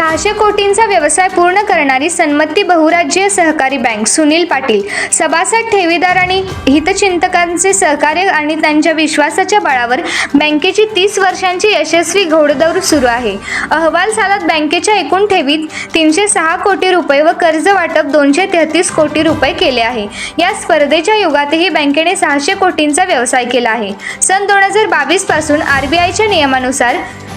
सहाशे कोटींचा व्यवसाय पूर्ण करणारी सन्मती बहुराज्यीय सहकारी बँक सुनील पाटील सभासद ठेवीदार आणि हितचिंतकांचे सहकार्य आणि त्यांच्या विश्वासाच्या बळावर बँकेची तीस वर्षांची यशस्वी घोडदौड सुरू आहे. अहवाल सालात बँकेच्या एकूण ठेवीत तीनशे सहा कोटी रुपये व कर्ज वाटप दोनशे तेहतीस कोटी रुपये केले आहे. या स्पर्धेच्या युगातही बँकेने सहाशे कोटींचा व्यवसाय केला आहे. सन दोन हजार बावीसपासून आर बी आयच्या नियमानुसार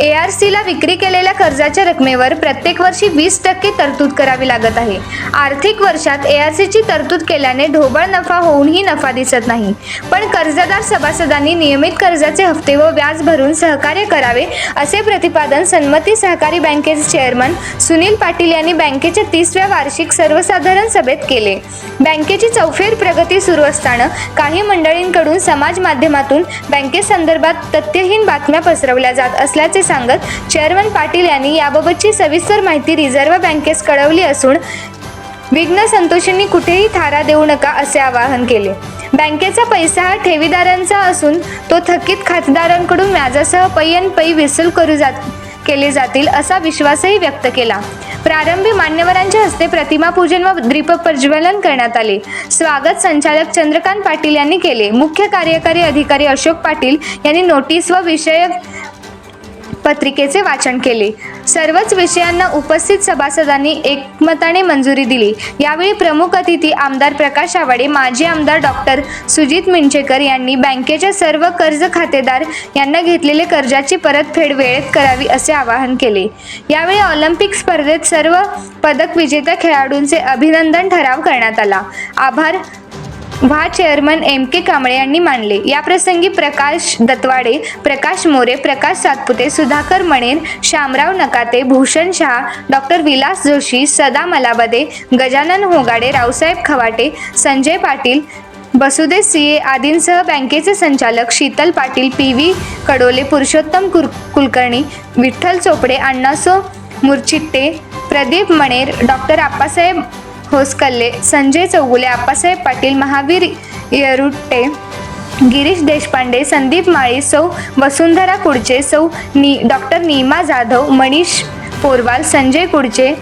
ए आर सीला विक्री केलेल्या कर्जाच्या रकमेवर प्रत्येक वर्षी वीस टक्के तरतूद करावी लागत आहे. आर्थिक वर्षात ए आर सीची तरतूद केल्याने ढोबळ नफा होऊनही नफा दिसत नाही. पण कर्जदार सभासदांनी नियमित कर्जाचे हप्ते व व्याज भरून सहकार्य करावे असे प्रतिपादन सन्मती सहकारी बँकेचे चेअरमन सुनील पाटील यांनी बँकेच्या तिसव्या वार्षिक सर्वसाधारण सभेत केले. बँकेची चौफेर प्रगती सुरू असताना काही मंडळींकडून समाज माध्यमातून बँकेसंदर्भात तथ्यहीन बातम्या पसरवल्या जात असल्याचे सांगत चेअरमन पाटील यांनी याबाबतची सविस्तर माहिती रिझर्व्ह बँकेस कळवली असून विघ्न संतोषींनी कुठेही थारा देऊ नका असे आवाहन केले. बँकेचा पैसा हा ठेवीदारांचा असून तो थकीत खातेदारांकडून व्याजासह पैयन पै विसूल करू जात केले जातील असा विश्वासही व्यक्त केला. प्रारंभी मान्यवरांच्या हस्ते प्रतिमा पूजन व दीप प्रज्वलन करण्यात आले. स्वागत संचालक चंद्रकांत पाटील यांनी केले. मुख्य कार्यकारी अधिकारी अशोक पाटील यांनी नोटीस व विषयक पत्रिकेचे वाचन केले. सर्वच विषयांना उपस्थित सभासदांनी एकमताने मंजुरी दिली. यावेळी प्रमुख अतिथी आमदार प्रकाश आवाडे माजी आमदार डॉक्टर सुजित मिंचेकर यांनी बँकेच्या सर्व कर्ज खातेदार यांना घेतलेले कर्जाची परतफेड वेळेत करावी असे आवाहन केले. यावेळी ऑलिम्पिक स्पर्धेत सर्व पदक विजेत्या खेळाडूंचे अभिनंदन ठराव करण्यात आला. आभार. व्हा चेअरमन एम के कांबळे यांनी मानले. याप्रसंगी प्रकाश दत्वाडे प्रकाश मोरे प्रकाश सातपुते सुधाकर मणेर शामराव नकाते भूषण शहा डॉक्टर विलास जोशी सदा मलाबदे गजानन होगाडे रावसाहेब खवाटे संजय पाटील बसुदे सीए आदींसह बँकेचे संचालक Sheetal Patil P V Kadole Purushottam Kur Kulkarni Vitthal Chopade Annaso Murchitte Pradeep Maner doctor Appasaheb Hosakalle Sanjay Chougule Appasaheb Patil Mahavir Yerutte Girish Deshpande Sandeep Mali सौ वसुंधरा कुडचे सौ नी doctor Neema Jadhav Manish Porwal Sanjay Kudche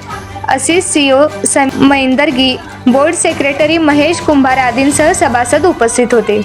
असिस सीओ सं महेंदर गी board secretary Mahesh Kumbhar आदींसह सभासद उपस्थित होते.